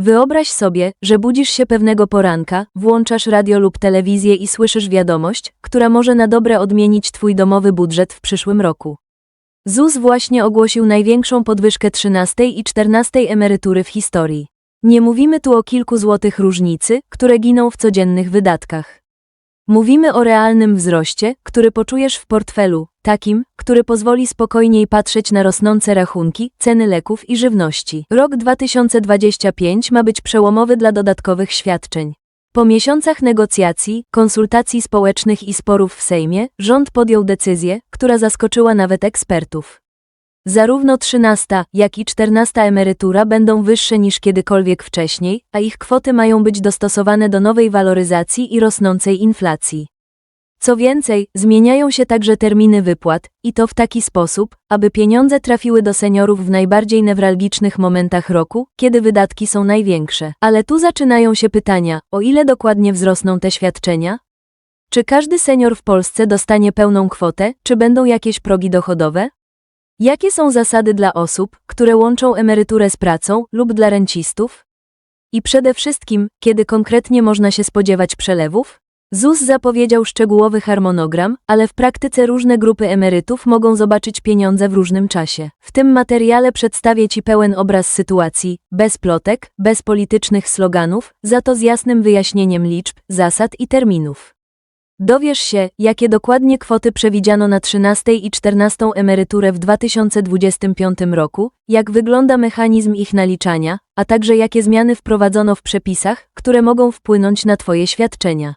Wyobraź sobie, że budzisz się pewnego poranka, włączasz radio lub telewizję i słyszysz wiadomość, która może na dobre odmienić Twój domowy budżet w przyszłym roku. ZUS właśnie ogłosił największą podwyżkę 13 i 14 emerytury w historii. Nie mówimy tu o kilku złotych różnicy, które giną w codziennych wydatkach. Mówimy o realnym wzroście, który poczujesz w portfelu, takim, który pozwoli spokojniej patrzeć na rosnące rachunki, ceny leków i żywności. Rok 2025 ma być przełomowy dla dodatkowych świadczeń. Po miesiącach negocjacji, konsultacji społecznych i sporów w Sejmie, rząd podjął decyzję, która zaskoczyła nawet ekspertów. Zarówno 13, jak i 14 emerytura będą wyższe niż kiedykolwiek wcześniej, a ich kwoty mają być dostosowane do nowej waloryzacji i rosnącej inflacji. Co więcej, zmieniają się także terminy wypłat, i to w taki sposób, aby pieniądze trafiły do seniorów w najbardziej newralgicznych momentach roku, kiedy wydatki są największe. Ale tu zaczynają się pytania, o ile dokładnie wzrosną te świadczenia? Czy każdy senior w Polsce dostanie pełną kwotę, czy będą jakieś progi dochodowe? Jakie są zasady dla osób, które łączą emeryturę z pracą lub dla rencistów? I przede wszystkim, kiedy konkretnie można się spodziewać przelewów? ZUS zapowiedział szczegółowy harmonogram, ale w praktyce różne grupy emerytów mogą zobaczyć pieniądze w różnym czasie. W tym materiale przedstawię Ci pełen obraz sytuacji, bez plotek, bez politycznych sloganów, za to z jasnym wyjaśnieniem liczb, zasad i terminów. Dowiesz się, jakie dokładnie kwoty przewidziano na 13 i 14 emeryturę w 2025 roku, jak wygląda mechanizm ich naliczania, a także jakie zmiany wprowadzono w przepisach, które mogą wpłynąć na Twoje świadczenia.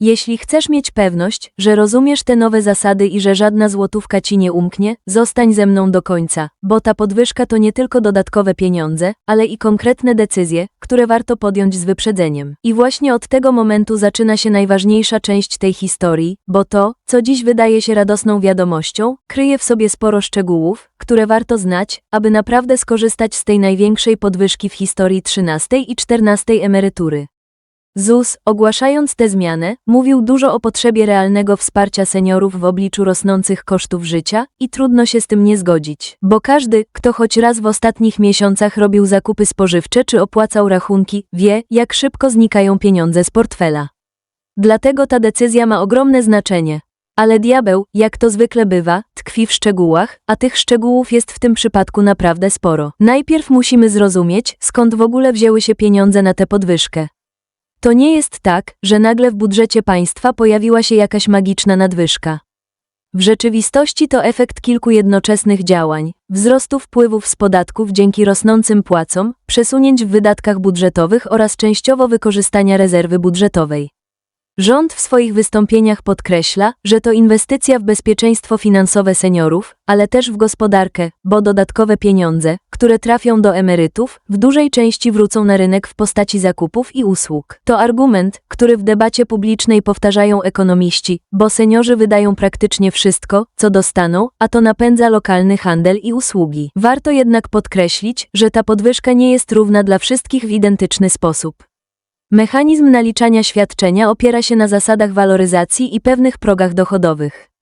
Jeśli chcesz mieć pewność, że rozumiesz te nowe zasady i że żadna złotówka ci nie umknie, zostań ze mną do końca, bo ta podwyżka to nie tylko dodatkowe pieniądze, ale i konkretne decyzje, które warto podjąć z wyprzedzeniem. I właśnie od tego momentu zaczyna się najważniejsza część tej historii, bo to, co dziś wydaje się radosną wiadomością, kryje w sobie sporo szczegółów, które warto znać, aby naprawdę skorzystać z tej największej podwyżki w historii 13 i 14 emerytury. ZUS, ogłaszając tę zmianę, mówił dużo o potrzebie realnego wsparcia seniorów w obliczu rosnących kosztów życia i trudno się z tym nie zgodzić, bo każdy, kto choć raz w ostatnich miesiącach robił zakupy spożywcze czy opłacał rachunki, wie, jak szybko znikają pieniądze z portfela. Dlatego ta decyzja ma ogromne znaczenie. Ale diabeł, jak to zwykle bywa, tkwi w szczegółach, a tych szczegółów jest w tym przypadku naprawdę sporo. Najpierw musimy zrozumieć, skąd w ogóle wzięły się pieniądze na tę podwyżkę. To nie jest tak, że nagle w budżecie państwa pojawiła się jakaś magiczna nadwyżka. W rzeczywistości to efekt kilku jednoczesnych działań, wzrostu wpływów z podatków dzięki rosnącym płacom, przesunięć w wydatkach budżetowych oraz częściowo wykorzystania rezerwy budżetowej. Rząd w swoich wystąpieniach podkreśla, że to inwestycja w bezpieczeństwo finansowe seniorów, ale też w gospodarkę, bo dodatkowe pieniądze, które trafią do emerytów, w dużej części wrócą na rynek w postaci zakupów i usług. To argument, który w debacie publicznej powtarzają ekonomiści, bo seniorzy wydają praktycznie wszystko, co dostaną, a to napędza lokalny handel i usługi. Warto jednak podkreślić, że ta podwyżka nie jest równa dla wszystkich w identyczny sposób. Mechanizm naliczania świadczenia opiera się na zasadach waloryzacji i pewnych progach dochodowych.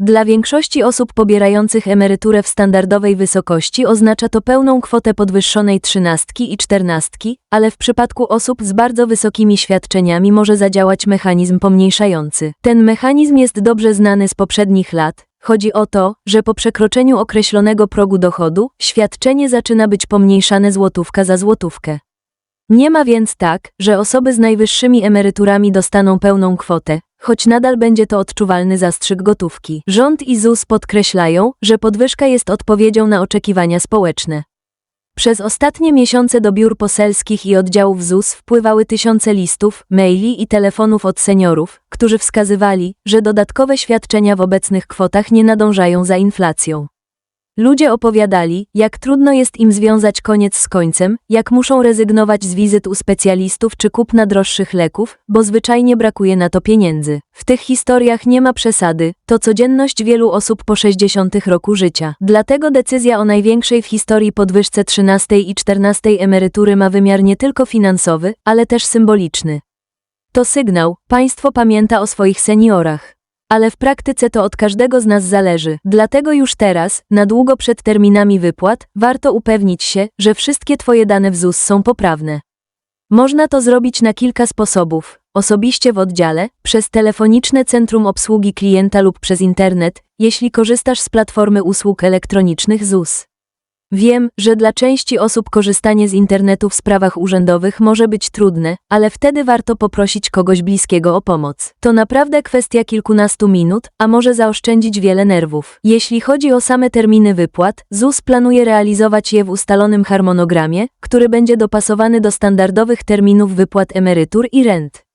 Dla większości osób pobierających emeryturę w standardowej wysokości oznacza to pełną kwotę podwyższonej trzynastki i czternastki, ale w przypadku osób z bardzo wysokimi świadczeniami może zadziałać mechanizm pomniejszający. Ten mechanizm jest dobrze znany z poprzednich lat. Chodzi o to, że po przekroczeniu określonego progu dochodu, świadczenie zaczyna być pomniejszane złotówka za złotówkę. Nie ma więc tak, że osoby z najwyższymi emeryturami dostaną pełną kwotę, choć nadal będzie to odczuwalny zastrzyk gotówki. Rząd i ZUS podkreślają, że podwyżka jest odpowiedzią na oczekiwania społeczne. Przez ostatnie miesiące do biur poselskich i oddziałów ZUS wpływały tysiące listów, maili i telefonów od seniorów, którzy wskazywali, że dodatkowe świadczenia w obecnych kwotach nie nadążają za inflacją. Ludzie opowiadali, jak trudno jest im związać koniec z końcem, jak muszą rezygnować z wizyt u specjalistów czy kupna droższych leków, bo zwyczajnie brakuje na to pieniędzy. W tych historiach nie ma przesady, to codzienność wielu osób po 60 roku życia. Dlatego decyzja o największej w historii podwyżce 13 i 14 emerytury ma wymiar nie tylko finansowy, ale też symboliczny. To sygnał, państwo pamięta o swoich seniorach. Ale w praktyce to od każdego z nas zależy. Dlatego już teraz, na długo przed terminami wypłat, warto upewnić się, że wszystkie Twoje dane w ZUS są poprawne. Można to zrobić na kilka sposobów. Osobiście w oddziale, przez telefoniczne centrum obsługi klienta lub przez internet, jeśli korzystasz z platformy usług elektronicznych ZUS. Wiem, że dla części osób korzystanie z internetu w sprawach urzędowych może być trudne, ale wtedy warto poprosić kogoś bliskiego o pomoc. To naprawdę kwestia kilkunastu minut, a może zaoszczędzić wiele nerwów. Jeśli chodzi o same terminy wypłat, ZUS planuje realizować je w ustalonym harmonogramie, który będzie dopasowany do standardowych terminów wypłat emerytur i rent.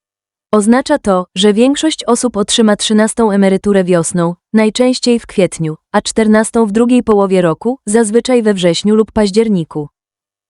Oznacza to, że większość osób otrzyma 13 emeryturę wiosną, najczęściej w kwietniu, a 14 w drugiej połowie roku, zazwyczaj we wrześniu lub październiku.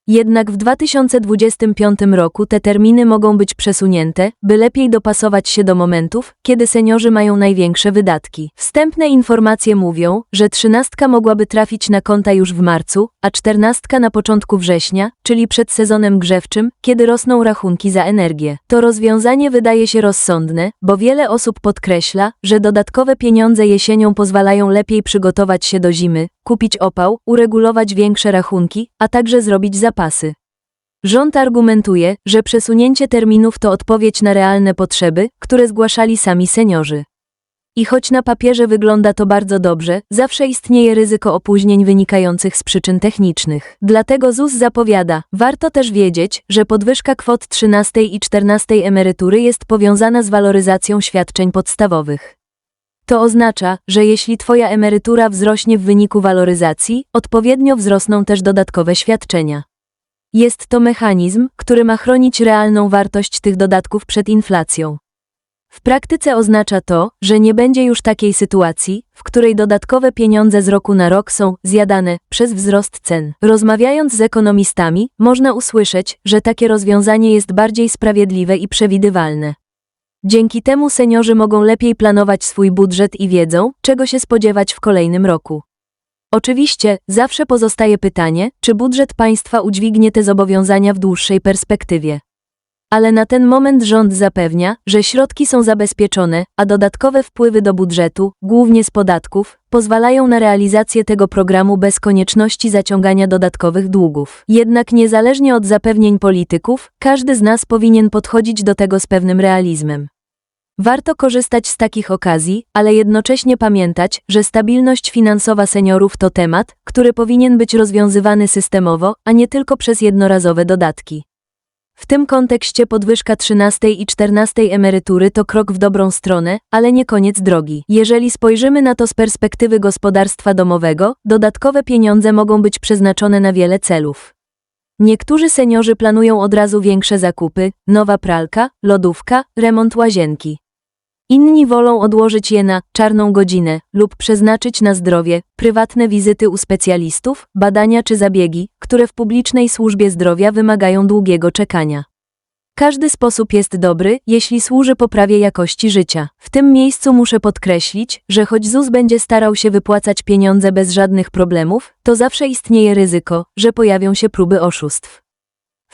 Jednak w 2025 roku te terminy mogą być przesunięte, by lepiej dopasować się do momentów, kiedy seniorzy mają największe wydatki. Wstępne informacje mówią, że trzynastka mogłaby trafić na konta już w marcu, a czternastka na początku września, czyli przed sezonem grzewczym, kiedy rosną rachunki za energię. To rozwiązanie wydaje się rozsądne, bo wiele osób podkreśla, że dodatkowe pieniądze jesienią pozwalają lepiej przygotować się do zimy, kupić opał, uregulować większe rachunki, a także zrobić zapasy. Rząd argumentuje, że przesunięcie terminów to odpowiedź na realne potrzeby, które zgłaszali sami seniorzy. I choć na papierze wygląda to bardzo dobrze, zawsze istnieje ryzyko opóźnień wynikających z przyczyn technicznych. Dlatego ZUS zapowiada, warto też wiedzieć, że podwyżka kwot 13 i 14 emerytury jest powiązana z waloryzacją świadczeń podstawowych. To oznacza, że jeśli Twoja emerytura wzrośnie w wyniku waloryzacji, odpowiednio wzrosną też dodatkowe świadczenia. Jest to mechanizm, który ma chronić realną wartość tych dodatków przed inflacją. W praktyce oznacza to, że nie będzie już takiej sytuacji, w której dodatkowe pieniądze z roku na rok są zjadane przez wzrost cen. Rozmawiając z ekonomistami, można usłyszeć, że takie rozwiązanie jest bardziej sprawiedliwe i przewidywalne. Dzięki temu seniorzy mogą lepiej planować swój budżet i wiedzą, czego się spodziewać w kolejnym roku. Oczywiście, zawsze pozostaje pytanie, czy budżet państwa udźwignie te zobowiązania w dłuższej perspektywie. Ale na ten moment rząd zapewnia, że środki są zabezpieczone, a dodatkowe wpływy do budżetu, głównie z podatków, pozwalają na realizację tego programu bez konieczności zaciągania dodatkowych długów. Jednak niezależnie od zapewnień polityków, każdy z nas powinien podchodzić do tego z pewnym realizmem. Warto korzystać z takich okazji, ale jednocześnie pamiętać, że stabilność finansowa seniorów to temat, który powinien być rozwiązywany systemowo, a nie tylko przez jednorazowe dodatki. W tym kontekście podwyżka 13 i 14 emerytury to krok w dobrą stronę, ale nie koniec drogi. Jeżeli spojrzymy na to z perspektywy gospodarstwa domowego, dodatkowe pieniądze mogą być przeznaczone na wiele celów. Niektórzy seniorzy planują od razu większe zakupy, nowa pralka, lodówka, remont łazienki. Inni wolą odłożyć je na czarną godzinę lub przeznaczyć na zdrowie, prywatne wizyty u specjalistów, badania czy zabiegi, które w publicznej służbie zdrowia wymagają długiego czekania. Każdy sposób jest dobry, jeśli służy poprawie jakości życia. W tym miejscu muszę podkreślić, że choć ZUS będzie starał się wypłacać pieniądze bez żadnych problemów, to zawsze istnieje ryzyko, że pojawią się próby oszustw.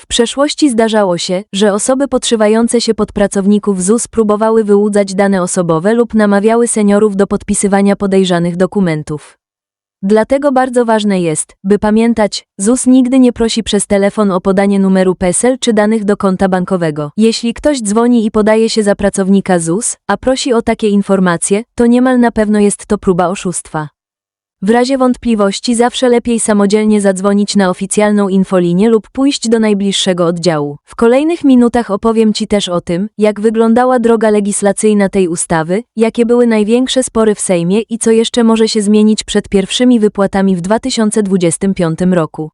W przeszłości zdarzało się, że osoby podszywające się pod pracowników ZUS próbowały wyłudzać dane osobowe lub namawiały seniorów do podpisywania podejrzanych dokumentów. Dlatego bardzo ważne jest, by pamiętać, ZUS nigdy nie prosi przez telefon o podanie numeru PESEL czy danych do konta bankowego. Jeśli ktoś dzwoni i podaje się za pracownika ZUS, a prosi o takie informacje, to niemal na pewno jest to próba oszustwa. W razie wątpliwości zawsze lepiej samodzielnie zadzwonić na oficjalną infolinię lub pójść do najbliższego oddziału. W kolejnych minutach opowiem Ci też o tym, jak wyglądała droga legislacyjna tej ustawy, jakie były największe spory w Sejmie i co jeszcze może się zmienić przed pierwszymi wypłatami w 2025 roku.